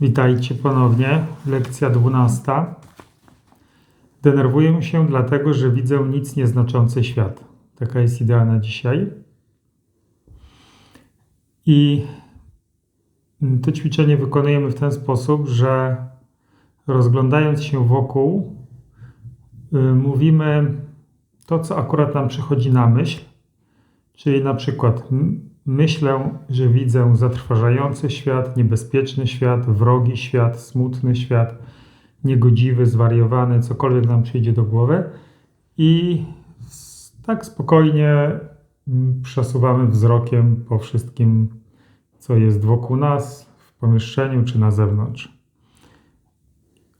Witajcie ponownie. Lekcja 12. Denerwuję się dlatego, że widzę nic nieznaczący świat. Taka jest idea na dzisiaj. I to ćwiczenie wykonujemy w ten sposób, że rozglądając się wokół, y, mówimy to, co akurat nam przychodzi na myśl. Czyli na przykład myślę, że widzę zatrważający świat, niebezpieczny świat, wrogi świat, smutny świat, niegodziwy, zwariowany, cokolwiek nam przyjdzie do głowy. I tak spokojnie przesuwamy wzrokiem po wszystkim, co jest wokół nas, w pomieszczeniu czy na zewnątrz.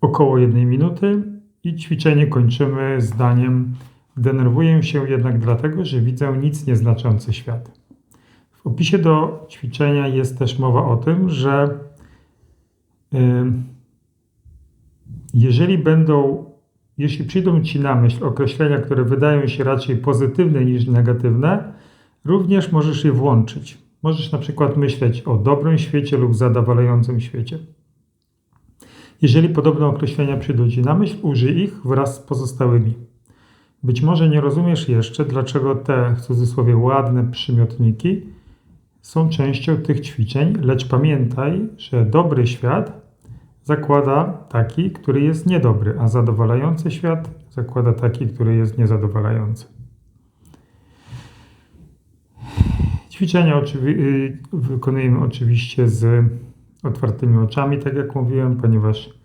Około jednej minuty i ćwiczenie kończymy zdaniem Denerwuję się jednak dlatego, że widzę nic nieznaczący świat. W opisie do ćwiczenia jest też mowa o tym, że y, jeżeli będą, jeśli przyjdą Ci na myśl określenia, które wydają się raczej pozytywne niż negatywne, również możesz je włączyć. Możesz na przykład myśleć o dobrym świecie lub zadowalającym świecie. Jeżeli podobne określenia przyjdą Ci na myśl, użyj ich wraz z pozostałymi. Być może nie rozumiesz jeszcze, dlaczego te w cudzysłowie ładne przymiotniki są częścią tych ćwiczeń, lecz pamiętaj, że dobry świat zakłada taki, który jest niedobry, a zadowalający świat zakłada taki, który jest niezadowalający. Ćwiczenia oczywi- y, wykonujemy oczywiście z otwartymi oczami, tak jak mówiłem, ponieważ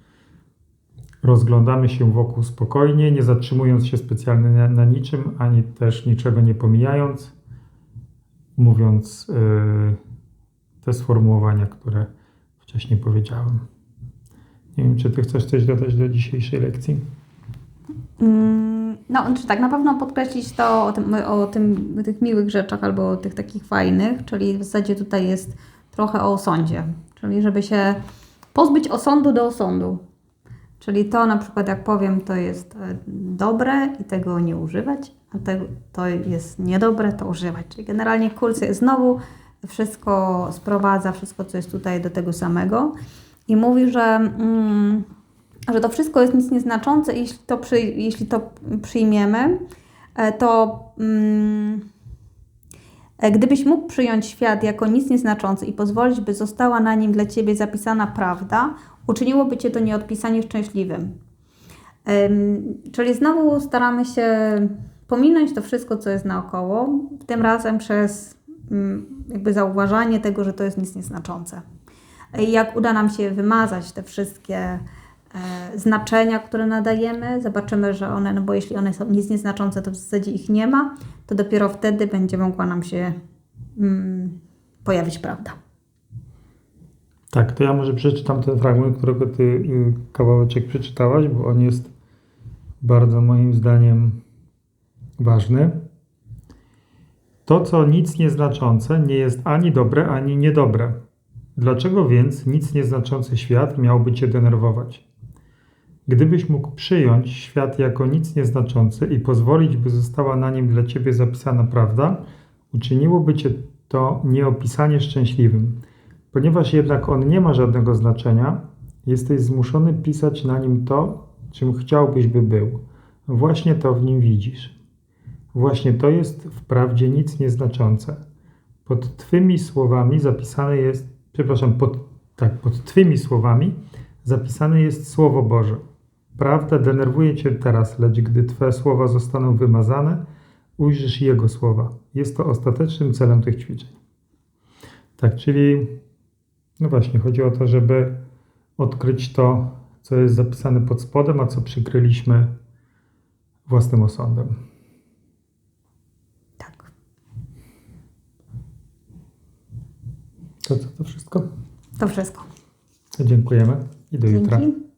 rozglądamy się wokół spokojnie, nie zatrzymując się specjalnie na, na niczym, ani też niczego nie pomijając, mówiąc yy, te sformułowania, które wcześniej powiedziałem. Nie wiem, czy ty chcesz coś dodać do dzisiejszej lekcji? Mm, No, czy tak, na pewno podkreślić to o, tym, o tym, tych miłych rzeczach albo o tych takich fajnych, czyli w zasadzie tutaj jest trochę o osądzie, czyli żeby się pozbyć osądu do osądu. Czyli to na przykład jak powiem, to jest e, dobre i tego nie używać, a tego, to jest niedobre, to używać. Czyli generalnie kurcja znowu wszystko sprowadza, wszystko co jest tutaj do tego samego i mówi, że... Mm, że to wszystko jest nic nieznaczące, jeśli to, przy, jeśli to przyjmiemy, e, to mm, e, gdybyś mógł przyjąć świat jako nic nieznaczący i pozwolić, by została na nim dla Ciebie zapisana prawda, uczyniłoby Cię to nieodpisanie szczęśliwym. Ym, czyli znowu staramy się pominąć to wszystko, co jest naokoło, tym razem przez mm, jakby zauważanie tego, że to jest nic nieznaczące. Jak uda nam się wymazać te wszystkie e, znaczenia, które nadajemy, zobaczymy, że one, no bo jeśli one są nic nieznaczące, to w zasadzie ich nie ma, to dopiero wtedy będzie mogła nam się mm, pojawić prawda. Tak, to ja może przeczytam ten fragment, którego ty y, kawałeczek przeczytałaś, bo on jest bardzo moim zdaniem ważny. To, co nic nieznaczące, nie jest ani dobre, ani niedobre. Dlaczego więc nic nieznaczący świat miałby cię denerwować? Gdybyś mógł przyjąć świat jako nic nieznaczący i pozwolić, by została na nim dla ciebie zapisana prawda, uczyniłoby cię to nieopisanie szczęśliwym. Ponieważ jednak on nie ma żadnego znaczenia, jesteś zmuszony pisać na nim to, czym chciałbyś, by był. Właśnie to w nim widzisz. Właśnie to jest wprawdzie nic nieznaczące. Pod Twymi słowami zapisane jest, przepraszam, pod, tak, pod Twymi słowami zapisane jest Słowo Boże. Prawda denerwuje Cię teraz, lecz gdy Twe słowa zostaną wymazane, ujrzysz Jego słowa. Jest to ostatecznym celem tych ćwiczeń. Tak, czyli no właśnie, chodzi o to, żeby odkryć to, co jest zapisane pod spodem, a co przykryliśmy własnym osądem. Tak. To co to wszystko? To wszystko. Dziękujemy i do jutra. Dzięki.